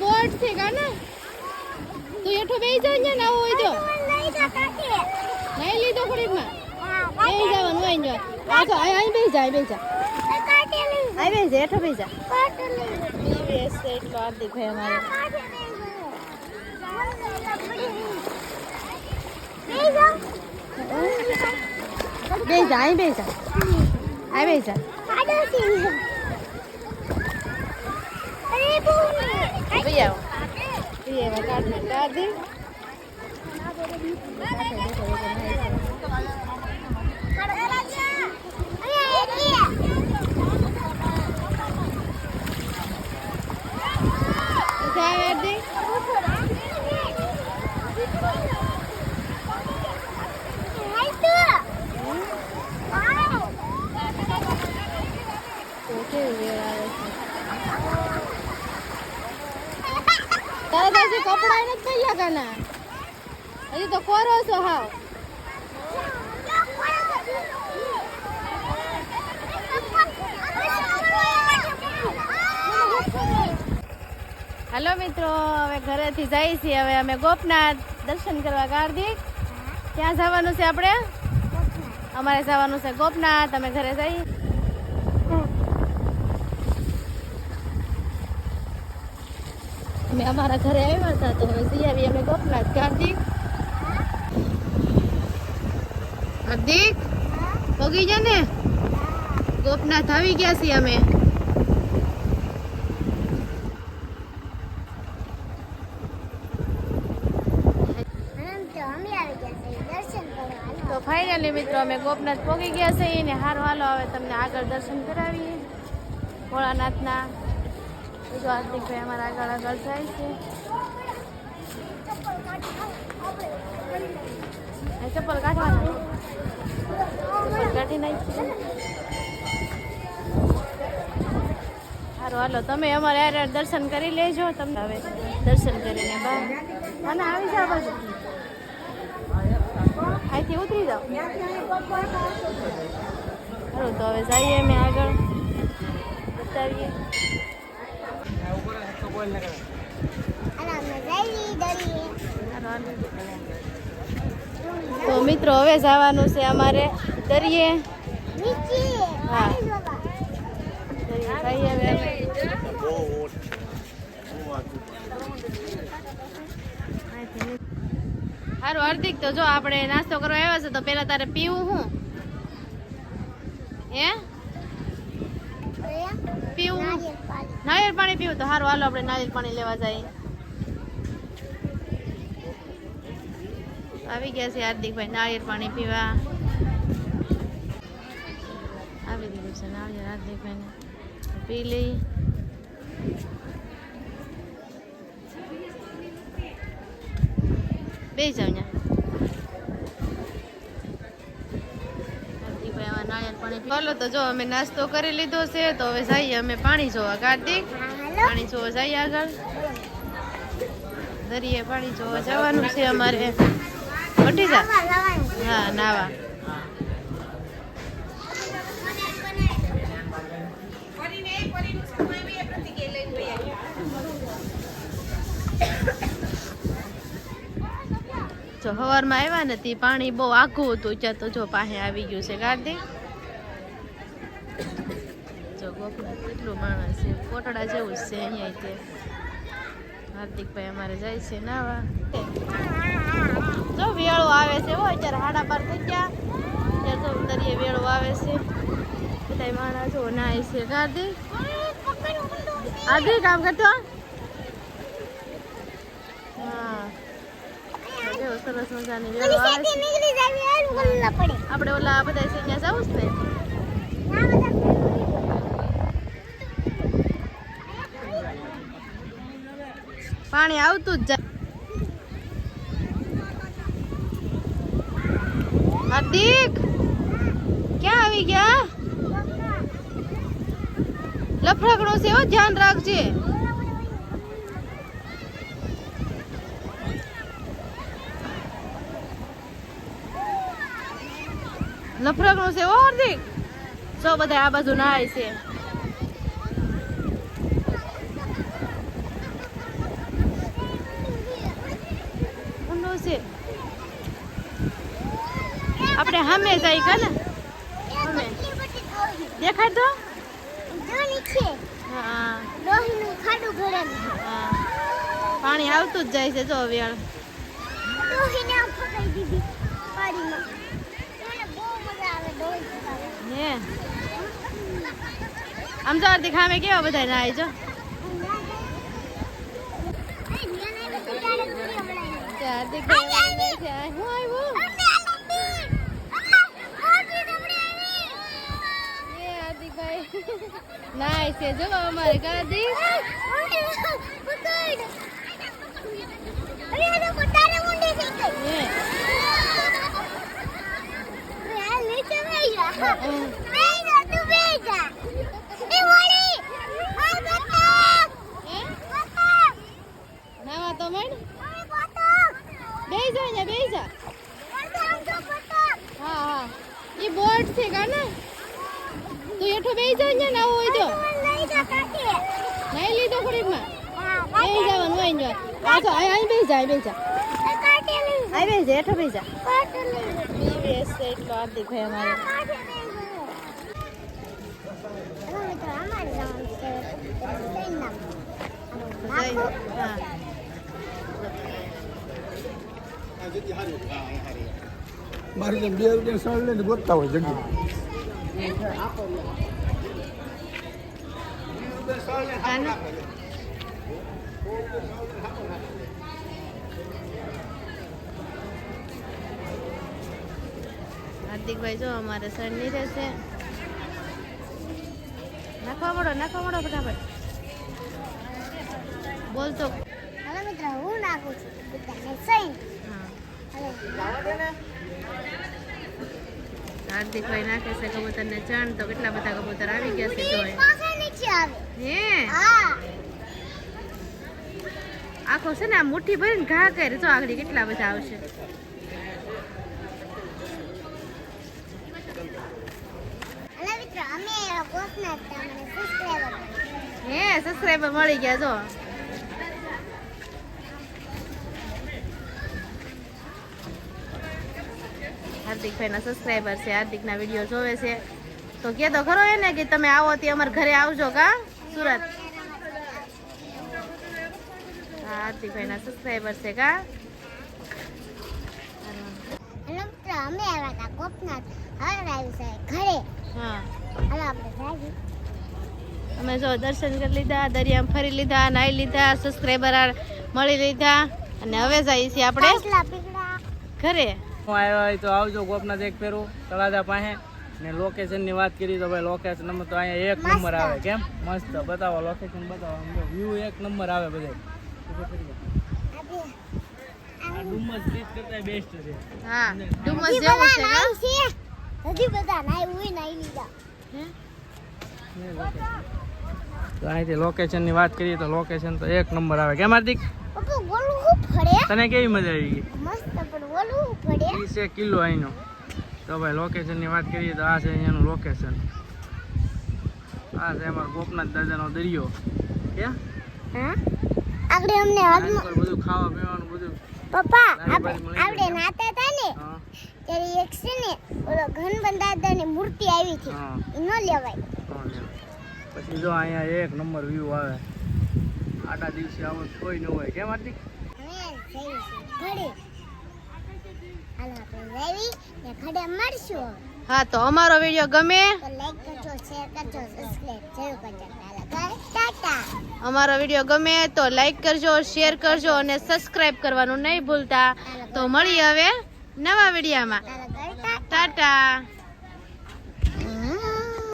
Boat છે કાને તું એઠો બેહી જા ને નાવું હોય જો લઈ લીધો હા બેહી જવાનું હોય જો. આ તો અહીં બેહી જા અહીં બેહી જા. અહીં બેહી જા એઠો બેહી જા કાકી લઈ ટીવીએસ છે એટલો હાર્દિક ભાઈ અમારે કાકી લઈ બેજા બેહી જા અહીં બેહી જા અહીં બેહી જા આડો થી અરે બોલ બેહી આવો બેહી આવો કાઢ કાઢ દે જા હાર્દિક તો કેવી વેળ આવે પાસે કપડા નથી થયા કાના હજી તો કોરો છો હાવ. હાલો મિત્રો, હવે ઘરેથી જઈએ છીએ. હવે અમે ગોપનાથ દર્શન કરવા કાર્તિક ક્યાં જવાનું છે આપણે? અમારે જવાનું છે ગોપનાથ. અમે ઘરે જઈએ. અમે અમારા ઘરે આવ્યા હતા તો હવે જઈ આવી અમે ગોપનાથ. કાર્તિક હાર્દિક? પગી જા ને. ગોપનાથ આવી ગયા છીએ અમે. તો ફાઇનલી મિત્રો અમે ગોપનાથ પોગી ગયા છીએ ને હાર વાલો હવે તમને આગળ દર્શન કરાવીએ. ભોળાનાથના. બીજો હાર્દિકભાઈ અમારા આગળ આગળ જાય છે. ચપ્પલ કાઢવાના. ચપ્પલ કાઢી નાખી. સારું હાલો, તમે અમારે યાર દર્શન કરી લેજો. તમને હવે દર્શન કરીને બહાર. મને આવી જાવ બાજુ. અહીંથી ઉતરી જાઓ. સારું તો હવે જઈએ અમે આગળ. બતાવીએ. તો મિત્રો, હવે જવાનું છે અમારે દરિયે. હા. સારું હાર્દિક, તો જો આપણે નાસ્તો કરવા આવ્યા છે, તો પેલા તારે પીવું હું હે? પીવું? નારિયેળ પાણી. પીવું તો સારું હાલો આપણે નારિયેળ પાણી લેવા જઈએ. આવી ગયા છે હાર્દિકભાઈ નારિયેળ પાણી પીવા. આવી ગયું છે નારિયેળ હાર્દિકભાઈને. પી લઈ. બે જાવ ને હાર્દિકભાઈ પાણી ચાલો તો જો અમે નાસ્તો કરી લીધો છે તો હવે જઈએ અમે પાણી જોવા કાર્તિક પાણી જોવા જઈએ આગળ. દરિયે પાણી જોવા જવાનું છે અમારે. મટી જા. હા નાવા. જો હવારમાં આવ્યા ને તે પાણી બહુ આઘું હતું ત્યાં તો જો પાસે આવી ગયું છે કાર્તિક જો ગોપનાથ કેટલું માણસ છે કોટડા જેવું જ છે અહીંયા તે. હાર્દિકભાઈ અમારે જાય છે નાવા. જો વેળો આવે છે હો અત્યારે હાડા પાર થઈ ગયા. ત્યારે તો દરિયે વેળો આવે છે. બધા માણસો જો નાય છે. હાર્દિક? હાર્દિક કામ કરતો? હા. સરસ મજાની વેળો આવે આપણે ઓલા બધા છે ત્યાં જવું જ ને? પાણી આવતું જ જાય. હાર્દિક, ક્યાં આવી ગયા? લફડાકણું છે ધ્યાન રાખજે. લફડાકણું છે હાર્દિક. સો બધા આ બાજુ નાય છે. ઊંડું છે? આપણે સામે જાય કા ને? અમે. દેખાય તો? હા. હા. પાણી આવતું જ જાય છે જો વેળ. આમ તો અર્ધી ખામે કેવા બધા નાય જો. હાર્દિક છે આવ્યું એ હાર્દિકભાઈ. નાય છે જો અમારે હાર્દિક હે હે નાવા તો મણ બે જા ને બે જા હા હા ઈ બોર્ડ છે કા ને? તું એઠો બે જા ને નાવું હોય તો. નહીં લીધો ખડીકમાં બે જવાનું હોય ને આ તો અહીં અહીં બે જા અહીં બે જા. અહીં બે જા એઠો બે જા. બીવીએસ છે એટલો હાર્દિક ભાઈ અમારે હા મારી જેમ બે રૂપિયા સળ લઈને ગોતતા હોય જગ્યા. હાર્દિકભાઈ જો અમારે સરની રહેશે નાખવા મળો નાખવા મળો ફટાફટ. બોલતો. હવે મિત્રો હું નાખું છું. હાર્દિકભાઈ નાખે છે કબૂતર ને ચણ તો કેટલા બધા કબૂતર આવી ગયા છે જોઈ. પાસે નીચે આવે. હે? આખો છે ને આ મુઠ્ઠી ભરીને ઘા કરે તો આગળ કેટલા બધા આવશે. હે સબસ્ક્રાઈબર મળી ગયા જો. હાર્દિકભાઈના સબસ્ક્રાઈબર છે હાર્દિકના વીડિયો જોવે છે. તો કહે તો ખરો એને કે તમે આવો તે અમારા ઘરે આવજો કા? સુરત. હાર્દિકભાઈના સબસ્ક્રાઈબર છે કા? અમે આવ્યા હતા કોપનાથ હવે આવ્યું છે ઘરે. હા. હાલો આપણે જાગી અમે જો દર્શન કરી લીધા દરિયામાં ફરી લીધા નાઈ લીધા સબસ્ક્રાઈબર મળી લીધા. અને હવે જઈએ છીએ આપણે ઘરે. હું આવ્યો હોય તો આવજો ગોપનાથ એક ફેરું તળાજા પાસે. ને લોકેશનની વાત કરી તો ભાઈ લોકેશન નંબર તો અહીંયા એક નંબર આવે. કેમ? મસ્ત. બતાવો લોકેશન બતાવો. વ્યૂ એક નંબર આવે બધે. ડુમસ બીચ કરતા બેસ્ટ છે. હા ડુમસ જેવું બધા છે કા? નાઈ છે. હજી બધા નાઈ હોય નાઈ લીધા. તો અહીંથી લોકેશનની વાત કરીએ તો લોકેશન તો એક નંબર આવે. કેમ હાર્દિક? તને કેવી મજા આવી ગઈ? મસ્ત. ત્રીસ કિલો અહીંનો તો ભાઈ લોકેશનની વાત કરીએ તો આ છે અહીંયાનું લોકેશન આ છે અમારો ગોપનાથ દાદાનો દરિયો. કે હા? આપણે અમને આની બધું ખાવા પીવાનું બધું. પપ્પા આપણે નાતા હતા ને ત્યારે એક છે ને ઓલો ઘનબંધ દાદાની મૂર્તિ આવી છે એ ન લેવાય. પછી જો અહીંયા એક નંબર વ્યૂ આવે. આડા દિવસે આવો કોઈ ન હોય. કેમ હાર્દિક? ઘરે. હાલો આપણે જઈ ને ઘરે મળશું હા તો અમારો વીડિયો ગમે. તો લાઈક કરજો શેર કરજો સબસ્ક્રાઇબ જરૂર કરજો. હાલો ટાટા અમારો વીડિયો ગમે તો લાઈક કરજો શેર કરજો અને સબસ્ક્રાઇબ કરવાનું નહીં ભૂલતા. તો મળી હવે નવા વિડીયોમાં ટાટા